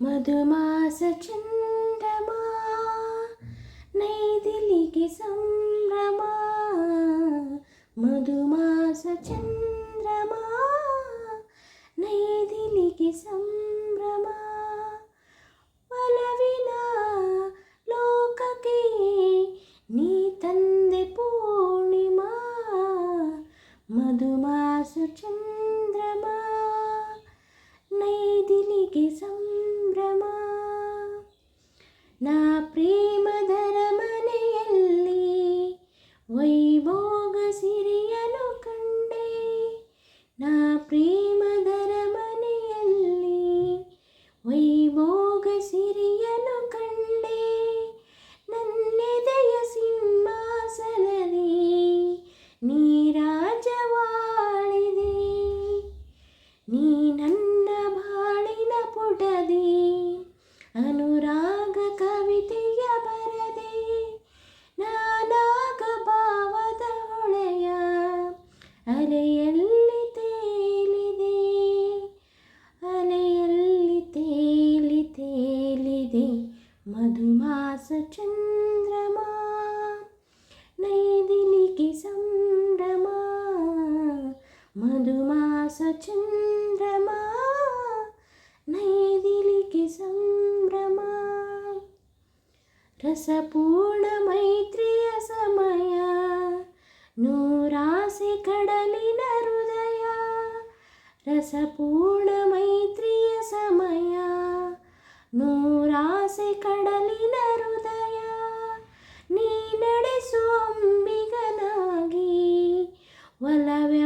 మధుమాస చంద్రమా నైదిలికి సంభ్రమా మధుమాస చంద్రమా నైదిలికి సంభ్రమా వలవిన లోకకి నీ తంది పూర్ణిమా మధుమాస చంద్రమా ಅಲೆಯಲ್ಲಿ ತೇಲಿದೆ ಅಲೆಯಲ್ಲಿ ತೇಲಿ ತೇಲಿದೆ ಮಧುಮಾಸ ಚಂದ್ರಮ ನೈದಿಲಿಗೆ ಸಂಭ್ರಮ ಮಧುಮಾಸ ಚಂದ್ರಮ ನೈದಿಲಿಗೆ ಸಂಭ್ರಮ ರಸಪೂರ್ಣ ಮೈತ್ರಿಯ ಸಮಯ ನೂರಾಸೆ ಕಡಲಿನ ಹೃದಯ ರಸಪೂರ್ಣ ಮೈತ್ರಿಯ ಸಮಯ. ನೂರಾಸೆ ಕಡಲಿನ ಹೃದಯ ನೀ ನಡೆಸೋ ಅಂಬಿಗನಾಗಿ. ಒಲವೇ